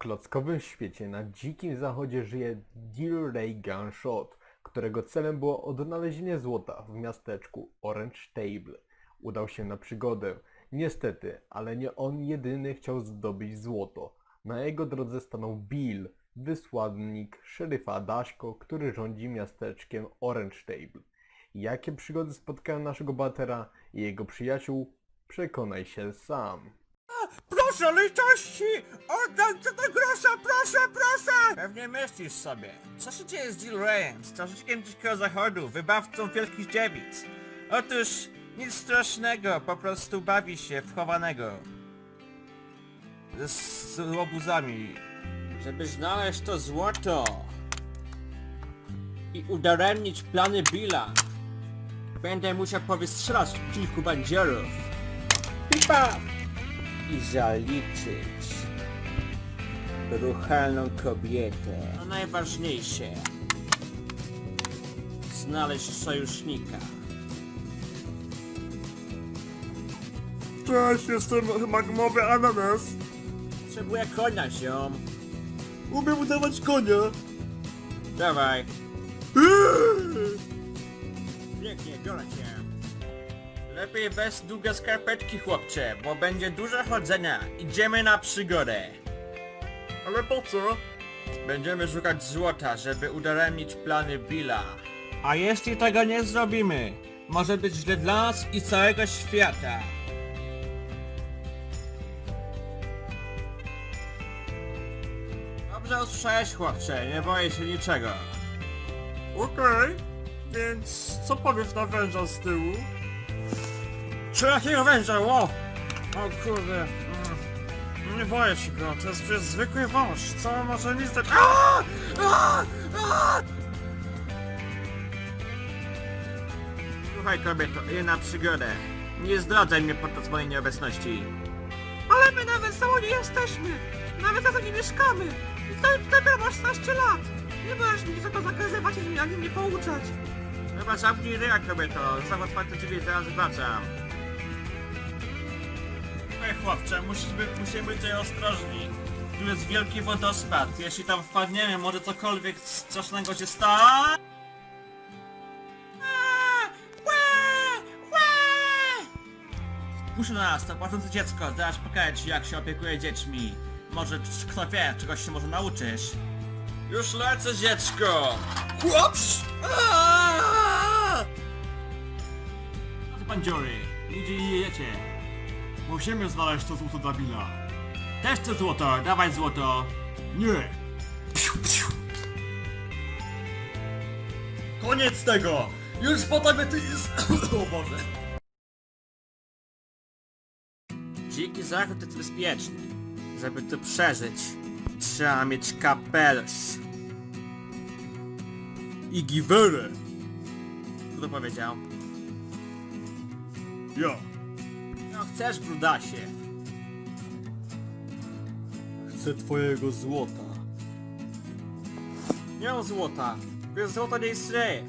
klockowym świecie na dzikim zachodzie żyje Deal Ray Gunshot, którego celem było odnalezienie złota w miasteczku Orange Table. Udał się na przygodę. Niestety, ale nie on jedyny chciał zdobyć złoto. Na jego drodze stanął Bill, wysłannik szeryfa Daśko, który rządzi miasteczkiem Orange Table. Jakie przygody spotkają naszego batera i jego przyjaciół? Przekonaj się sam. Proszę, litości! Oddam co do! Pewnie myślisz sobie, co się dzieje z Jill Rayem, strażnikiem Dzikiego Zachodu, wybawcą wielkich dziewic? Otóż nic strasznego, po prostu bawi się w chowanego. Z, z łobuzami. Żeby znaleźć to złoto i udaremnić plany Billa, będę musiał powystrzelać kilku bandzierów. Pipa! I zaliczyć bruchalną kobietę. A najważniejsze, znaleźć sojusznika. Cześć, jestem magmowy ananas. Potrzebuję konia, ziom. Umiem udawać konia. Dawaj. Pięknie, biorę cię. Lepiej bez długie skarpetki, chłopcze, bo będzie dużo chodzenia. Idziemy na przygodę. Ale po co? Będziemy szukać złota, żeby udaremnić plany Billa. A jeśli tego nie zrobimy, może być źle dla nas i całego świata. Dobrze usłyszałeś, chłopcze, nie boję się niczego. Okej, więc co powiesz na węża z tyłu? Czy jakiego węża, ło! O kurde. Nie boję się go, to jest przecież zwykły wąż. Co może mi zdać? Aaaa! Aaaa! Aaaa! Słuchaj kobieto, idę na przygodę. Nie zdradzaj mnie podczas mojej nieobecności. Ale my nawet samo nie jesteśmy! Nawet razem nie mieszkamy! I wtedy wtedy masz 16 lat! Nie możesz mi niczego zakazywać i ani mnie pouczać! Chyba zamknij ryja kobieto, zostaw otwarte drzwi, zaraz wracam. Chłopcze, musisz być, musimy być ostrożni. Tu jest wielki wodospad, jeśli tam wpadniemy, może cokolwiek strasznego się stać. Muszę na nas, to płacące dziecko, zaraz pokażę ci jak się opiekuje dziećmi. Może kto wie, czegoś się może nauczysz. Już lecę dziecko! Chłops! Ty pan Jory, nigdzie nie jedziecie. Musimy znaleźć to złoto dla Billa. Też chcę złoto, dawaj złoto. Nie. Koniec tego! Już po tobie ty jest... o Boże. Dziki zachód jest bezpieczny. Żeby tu przeżyć, trzeba mieć kapelusz. I giwerę. Kto to powiedział? Ja. Chcesz, brudasie. Chcę twojego złota. Nie mam złota. Bez złota nie istnieje.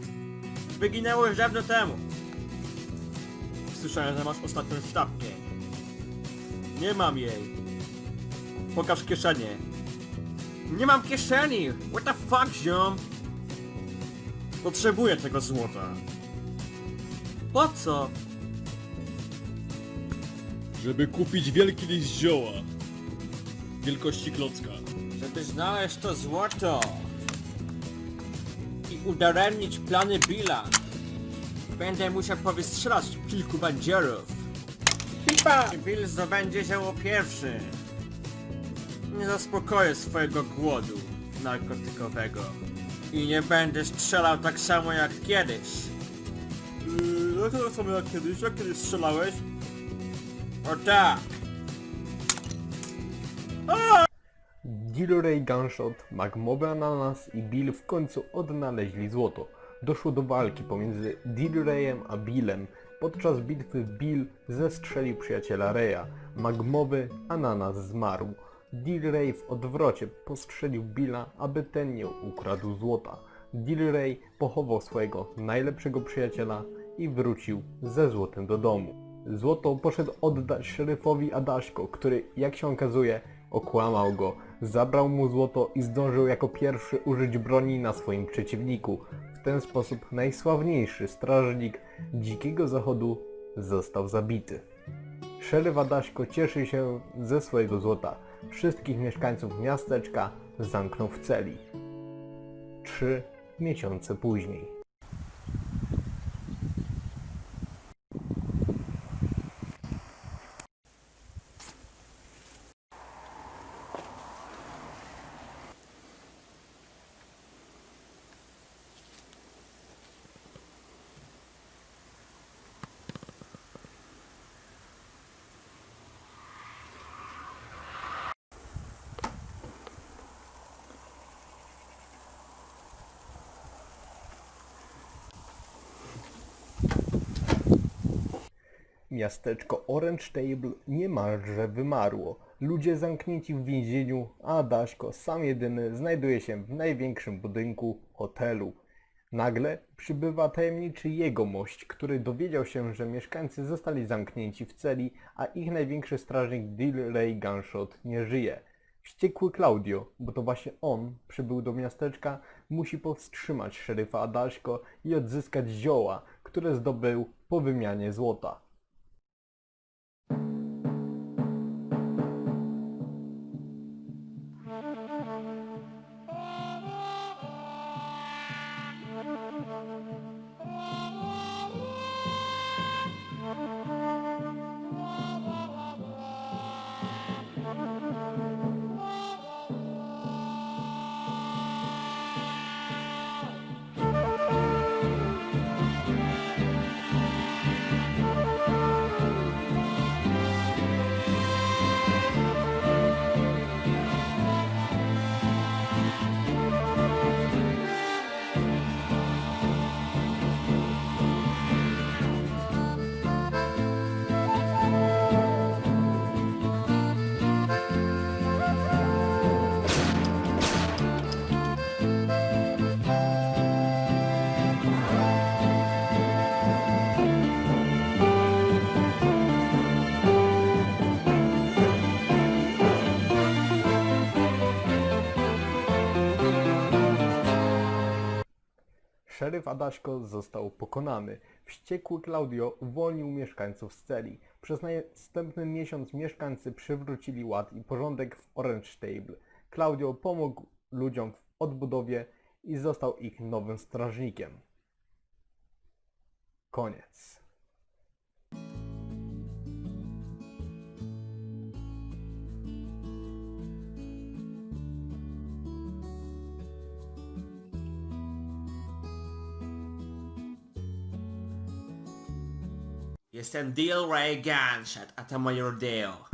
Wyginęło już dawno temu. Słyszałem, że masz ostatnią sztabkę. Nie mam jej. Pokaż kieszenie. Nie mam kieszeni! What the fuck, ziom? Potrzebuję tego złota. Po co? Żeby kupić wielki list zioła wielkości klocka. Żeby znaleźć to złoto i udaremnić plany Billa, będę musiał powystrzelać kilku bandzierów. Pipa! Bill zdobędzie zioło pierwszy. Nie zaspokoję swojego głodu narkotykowego. I nie będę strzelał tak samo jak kiedyś. Yy, jak to samo jak kiedyś? Jak kiedyś strzelałeś? O tak! Gilray Gunshot, Magmowy Ananas i Bill w końcu odnaleźli złoto. Doszło do walki pomiędzy Dilrayem a Billem. Podczas bitwy Bill zestrzelił przyjaciela Reya. Magmowy Ananas zmarł. Dilray w odwrocie postrzelił Billa, aby ten nie ukradł złota. Dilray pochował swojego najlepszego przyjaciela i wrócił ze złotem do domu. Złoto poszedł oddać szeryfowi Adaśko, który, jak się okazuje, okłamał go. Zabrał mu złoto i zdążył jako pierwszy użyć broni na swoim przeciwniku. W ten sposób najsławniejszy strażnik Dzikiego Zachodu został zabity. Szeryf Adaśko cieszy się ze swojego złota. Wszystkich mieszkańców miasteczka zamknął w celi. Trzy miesiące później. Miasteczko Orange Table niemalże wymarło. Ludzie zamknięci w więzieniu, a Adaśko, sam jedyny, znajduje się w największym budynku hotelu. Nagle przybywa tajemniczy jegomość, który dowiedział się, że mieszkańcy zostali zamknięci w celi, a ich największy strażnik Dill Ray Gunshot nie żyje. Wściekły Claudio, bo to właśnie on przybył do miasteczka, musi powstrzymać szeryfa Adaśko i odzyskać zioła, które zdobył po wymianie złota. Szeryf Adaśko został pokonany. Wściekły Claudio uwolnił mieszkańców z celi. Przez następny miesiąc mieszkańcy przywrócili ład i porządek w Orange Table. Claudio pomógł ludziom w odbudowie i został ich nowym strażnikiem. Koniec. Jestem Deal Ray Gunshot, a to moje rodeo.